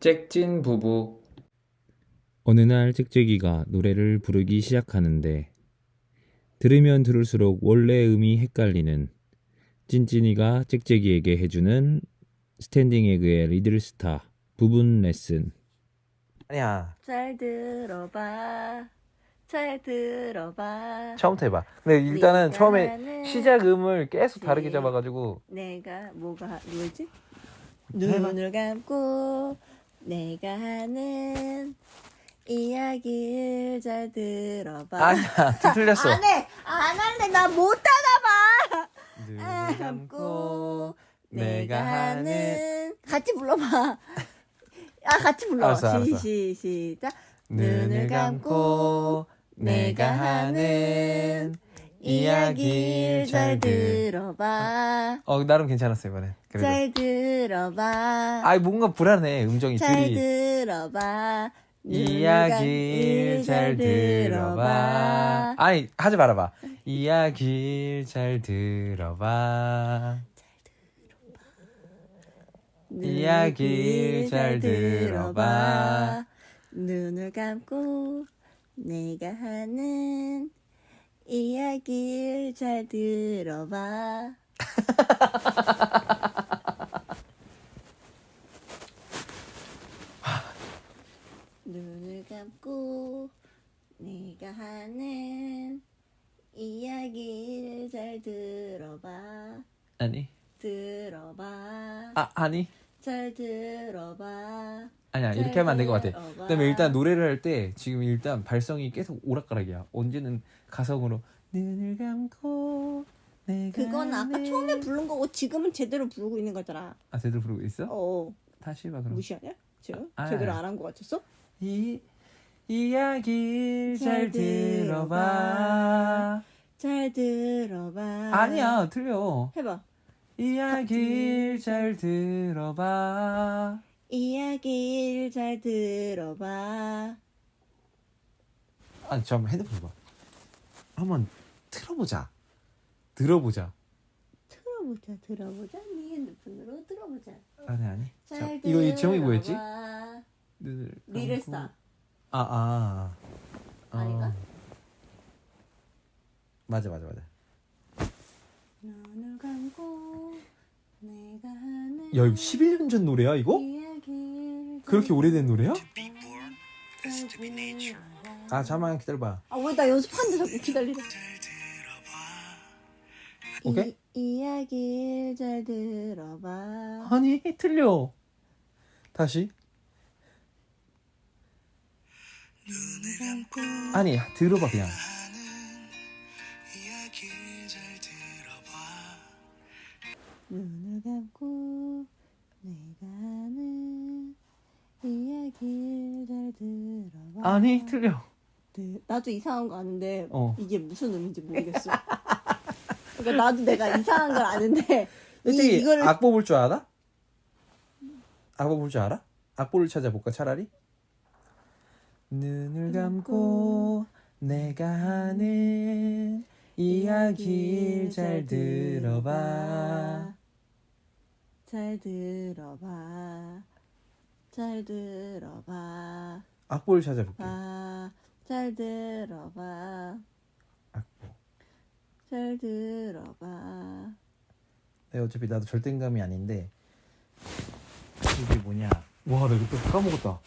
잭진 부부. 어느 날 짹짹이가 노래를 부르기 시작하는데 들으면 들을수록 원래 음이 헷갈리는 찐찐이가 짹짹이에게 해주는 스탠딩 에그의 리들스타 부분 레슨. 아니야. 잘 들어봐. 잘 들어봐. 처음부터 해봐. 근데 일단은 처음에 시작 음을 계속 다르게 네. 잡아가지고. 내가 뭐가 뭐지? 눈을 감고 내가 하는 이야기를 잘 들어봐. 아니야 좀 틀렸어. 안 해 안 할래. 나 못하나 봐. 눈을 감고 감고 내가 하는. 같이 불러봐. 아 같이 불러 알았어, 알았어. 시, 시, 시작. 눈을 감고 내가 하는 이야기를 잘 들- 들어봐. 어 나름 괜찮았어 이번엔. 그래도. 잘 들어봐. 아 뭔가 불안해 음정이 잘 들이. 들어봐. 이야기를 잘 들어봐. 아니 하지 말아봐. 이야기를 잘 들어봐. 이야기를 잘 들어봐. 눈을 감고 내가 하는 이야기를 잘 들어봐. 눈을 감고 내가 하는 이야기를 잘 들어봐. 아니. 들어봐. 아 아니. 잘 들어봐 아니야 잘 이렇게 하면 안 될 것 같아. 들어봐. 그다음에 일단 노래를 할 때 지금 일단 발성이 계속 오락가락이야. 언제는 가성으로 눈을 감고 내가 그건 아까 하는- 처음에 부른 거고 지금은 제대로 부르고 있는 거잖아. 아 제대로 부르고 있어? 어. 다시 해봐 그럼. 무시하냐? 지금 아, 제대로 아. 안 한 거 같았어? 이 이야기 잘잘 들어봐. 잘 들어봐. 아니야 틀려. 해봐. 이야기 잘 들어봐 이야기를 잘 들어봐 아니 잠깐만 핸드폰 봐 한번 틀어보자 들어보자 들어보자 들어보자 네 핸드폰으로 들어보자 아니 아니 잘 자, 이거 이 제목이 뭐였지? 들어봐. 눈을 리를 감고- 스타 아, 아. 아. 아닌가? 맞아, 맞아, 맞아. 눈을 감고 내가 하는 야, 이거 11년 전 노래야, 이거? 그렇게 오래된 노래야? 잘 들어봐. 아, 잠깐만 기다려봐. 아, 왜 나 연습하는데 자꾸 기다리래. 오케이? 이, 이야기를 잘 들어봐. 아니, 틀려. 다시. 아니, 들어봐, 그냥. 아니, 틀려. 네, 나도 이상한 거 아는데 어. 이게 무슨 의미인지 모르겠어. 그러니까 나도 내가 이상한 걸 아는데 이, 솔직히 이거를 악보 볼 줄 알아? 악보 볼 줄 알아? 악보를 찾아볼까, 차라리? 눈을 감고 내가 하는 이야기를 잘 들어봐. 잘 들어봐. 잘 들어봐. 악보를 찾아볼게. 아, 잘 들어봐. 악보. 잘 들어봐. 네, 어차피 나도 절대감이 아닌데 이게 뭐냐? 와, 나 이거 또 까먹었다.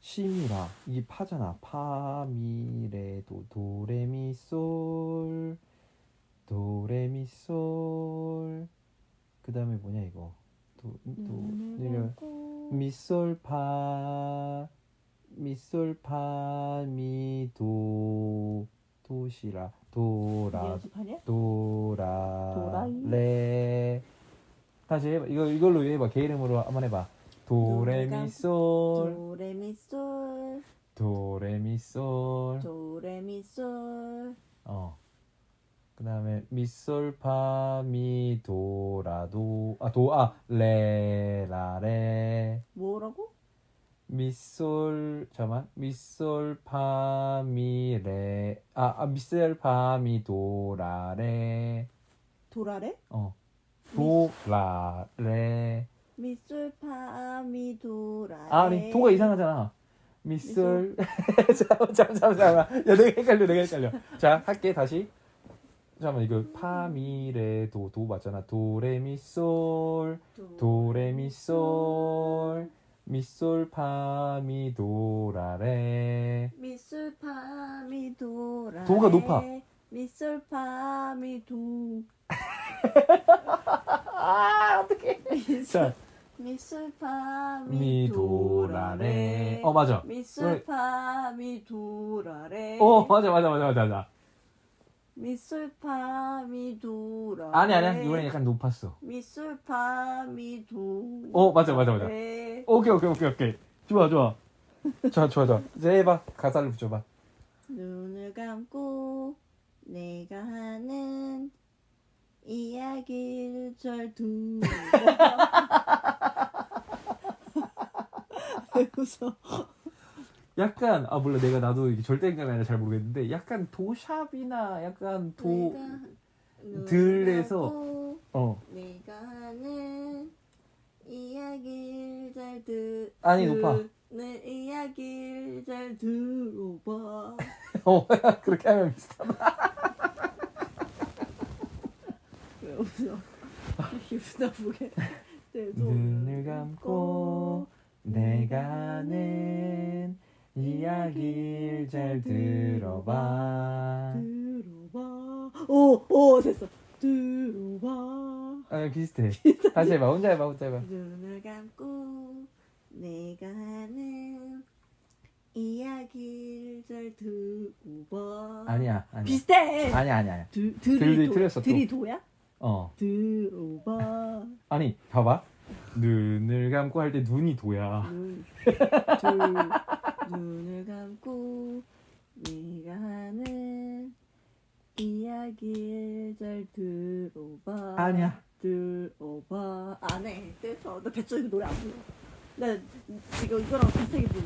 시미라 이게 파잖아. 파미레도 도레미솔 도레미솔 그 다음에 뭐냐 이거 도, 도 눈을 내려 감고 미솔 파 미솔파미도 도시라 도라? 도라. 레. 다시 해봐. 이거 이걸로 해봐. 개 이름으로 한번 해봐. 도레미솔. 도레미솔. 도레미솔. 도레미솔. 어. 그다음에 미솔파 미도라도 아도아 레라레. 뭐라고? 미솔 잠만. 미솔 파 미레. 아, 아 미솔파 미도라레. 도라래? 어. 도라레. 밑술밤이 돌아. 아, 아니 도가 이상하잖아. 미솔 잠깐 잠깐 잠깐 야 내가 헷갈려 내가 헷갈려. 자 할게 다시. 잠깐만 이거 파미레도 도 맞잖아. 도레미솔 도레미솔 미솔 파미도라레 밑술밤이 돌아. 도가 높아. 밑술밤이 도. 아 어떡해 자 미도라레 어 맞아 돌아래. 어 맞아 맞아 맞아 맞아 맞아 밑술밤이 돌아. 아니 아니야 이번엔 약간 높았어 밑술밤이 도. 어, 맞아, 맞아, 맞아. 래. 오케이 오케이 오케이 오케이 좋아 좋아 좋아 좋아 좋아 이제 해봐 가사를 붙여봐 눈을 감고 내가 하는 이야기를 잘 들어. 왜 웃어? 약간 아 몰라 내가 나도 이게 절대인감이 아니라 잘 모르겠는데 약간 도샵이나 약간 도 내가 들에서 어. 내가 하는 이야기를 잘 들. 아니, 높아. 내 이야기를 잘 들어봐. 어 그렇게 하면 비슷하다 왜 웃어? 기분 나쁘게. 내 눈을 감고 내가 하는 이야기를 잘 들어봐 들어봐. 오, 오, 됐어. 들어봐. 아 비슷해 다시 해봐 혼자 해봐 혼자 해봐 눈을 감고 내가 하는 이야기를 잘 들어봐. 아니야 아니야 비슷해. 아니야 아니야 아니야 들, 들이 도, 틀렸어, 또. 들이 도야? 어 들어봐. 아니 봐봐 눈을 감고 할 때 눈이 도야 눈, 둘, 눈을 감고 네가 하는 이야기를 잘 들어봐. 아니야. 들어봐. 안 해. 됐어. 나 배추 이거 노래 안 불러. 나 이거 이거랑 비슷하게 부르.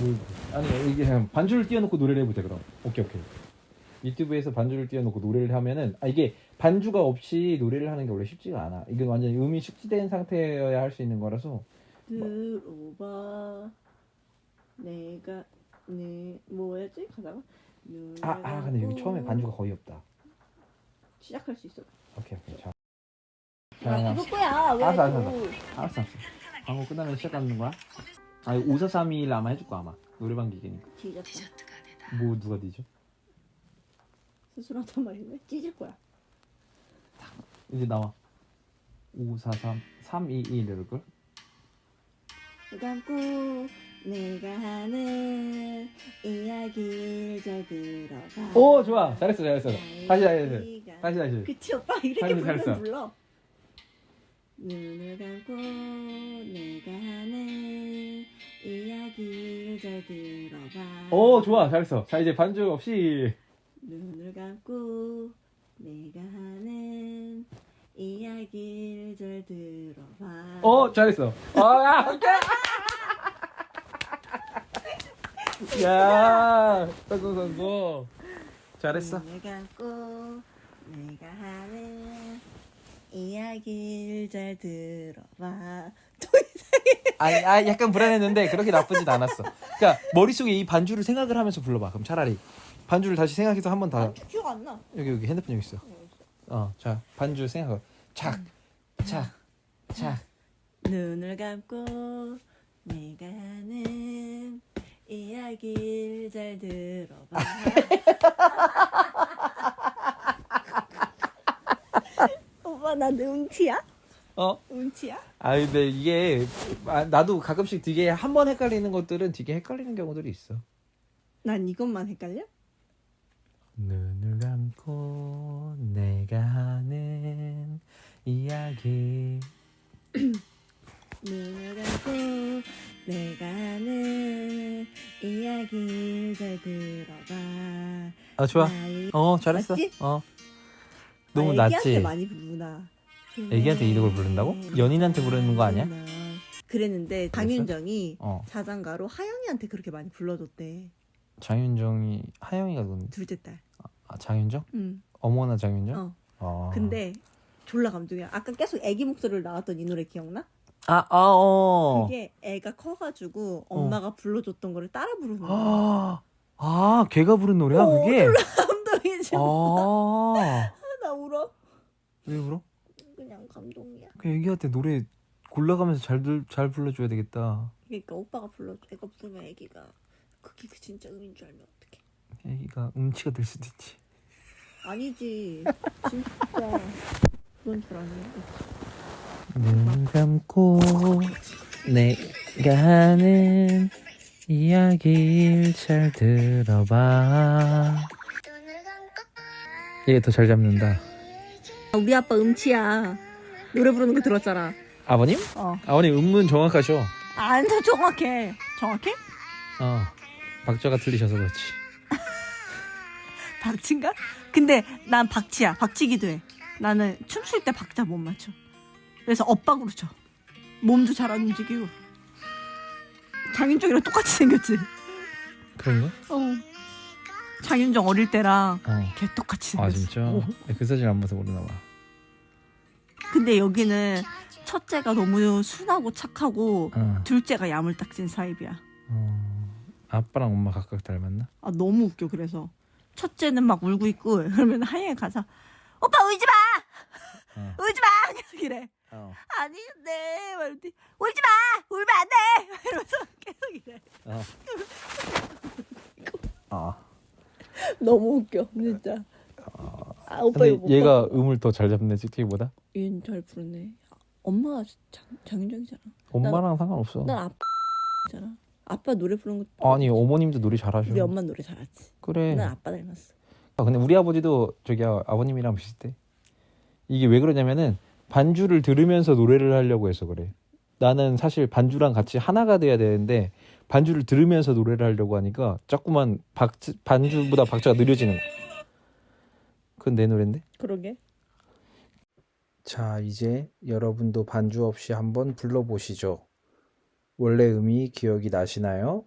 뭐, 아니 이게 그냥 반주를 띄워놓고 노래를 해보자 그럼 오케이 오케이 유튜브에서 반주를 띄워놓고 노래를 하면은 아 이게 반주가 없이 노래를 하는 게 원래 쉽지가 않아 이게 완전 음이 숙지된 상태여야 할 수 있는 거라서 들어봐. 내가 네 뭐였지? 가다가 아, 아 근데 여기 처음에 반주가 거의 없다 시작할 수 있어. 오케이 오케이 자 아, 자, 그거 거야. 왜 알았어, 또. 알았어, 알았어 알았어 광고 끝나면 시작하는 거야? 아 5431 아마 해줄 거야 아마 노래방 기계니까 뒤졌다. 뭐 누가 뒤져? 스스로 한단 말이네. 찢을 거야. 이제 나와 543 321 이럴걸? 눈 감고 내가 하는 이야기를 잘 들어봐. 오 좋아 잘했어 잘했어 다시 다시 다시 다시 다시 그치 오빠 이렇게 잘했어, 부르면 잘했어. 불러. 눈을 감고 내가 하는 이야기를 잘 들어봐. 오 좋아 잘했어 자 이제 반주 없이 눈을 감고 내가 하는 이야기를 잘 들어봐. 어 잘했어 아 야 야 성공 성공 잘했어. 눈을 감고 내가 하는 이야기를 잘 들어봐. 아니 아 약간 불안했는데 그렇게 나쁘진 않았어. 그러니까 머릿속에 이 반주를 생각을 하면서 불러봐. 그럼 차라리 반주를 다시 생각해서 한 번더 기억 안 나. 여기 여기 핸드폰 여기 있어. 어 자 반주 생각 착착 착 눈을 감고 내가 하는 이야기를 잘 들어봐. 오빠 나 눈치야? 어? 운치야? 아 근데 이게 아, 나도 가끔씩 되게 한 번 헷갈리는 것들은 되게 헷갈리는 경우들이 있어 난 이것만 헷갈려? 눈을 감고 내가 하는 이야기 눈을 감고 내가 하는 이야기를 잘 들어봐. 아 좋아 나의- 어 잘했어 맞지? 어 너무 아, 애기한테 낫지 많이 부르나? 애기한테 이걸 부른다고? 연인한테 부르는 거 아니야? 그랬는데 장윤정이 어 자장가로 하영이한테 그렇게 많이 불러줬대. 장윤정이 하영이가 누군데 둘째 딸. 아 장윤정 응. 어머나 장윤정 어. 어. 근데 졸라 감동이야. 아까 계속 애기 목소리로 나왔던 이 노래 기억나? 아, 아, 어. 그게 애가 커가지고 엄마가 불러줬던 거를 따라 부르는 거야. 아, 아, 걔가 부른 노래야, 어, 그게? 감동이지. 아, 나 울어. 왜 울어? 그냥 감동이야. 그 애기한테 노래 골라가면서 잘, 들- 잘 불러줘야 되겠다. 그러니까 오빠가 불러, 애가 부르면 애기가 그게 그 진짜 음인 줄 알면 어떡해. 애기가 음치가 될 수도 있지. 아니지. 진짜 그런 줄 아는데. 눈 감고 내가 하는 이야기를 잘 들어봐. 얘더잘 잡는다. 우리 아빠 음치야. 노래 부르는 거 들었잖아. 아버님? 어. 아버님 음문 정확하셔. 안 돼, 정확해. 정확해? 어. 박자가 틀리셔서 그렇지. 박치인가? 근데 난 박치야. 박치기도 해. 나는 춤출 때 박자 못 맞춰. 그래서 엇박으로 쳐. 몸도 잘 안 움직이고. 장윤정이랑 똑같이 생겼지? 그런가? 어. 장윤정 어릴 때랑 어. 걔 똑같이 아 생겼어. 진짜? 어. 그 사진 안 봐서 모르나 봐. 근데 여기는 첫째가 너무 순하고 착하고 어. 둘째가 야물딱진 사입이야. 어. 아빠랑 엄마 각각 닮았나? 아 너무 웃겨 그래서 첫째는 막 울고 있고 그러면 하영이 가서 오빠 울지 마 어. 울지 마 계속 이래 어. 아닌데 막 이러더니 울지 마 울면 안돼 이러면서 계속 이래 어. 아. 너무 웃겨 진짜 아 오빠 근데 이거 못 얘가 봐. 음을 더 잘 잡네 찍찍이보다. 얘는 잘 부르네 엄마가 장, 장윤정이잖아 엄마랑 상관없어. 난 아빠잖아 아빠 노래 부르는 거 아니 어머님도 노래 잘하셔. 우리 엄마 노래 잘하지 그래. 난 아빠 닮았어 아, 근데 우리 아버지도 저기 아- 아버님이랑 비슷해. 이게 왜 그러냐면은 반주를 들으면서 노래를 하려고 해서 그래. 나는 사실 반주랑 같이 하나가 돼야 되는데 반주를 들으면서 노래를 하려고 하니까 자꾸만 박, 반주보다 박자가 느려지는 거야. 그건 내 노래인데? 그러게 자, 이제 여러분도 반주 없이 한번 불러보시죠. 원래 음이 기억이 나시나요?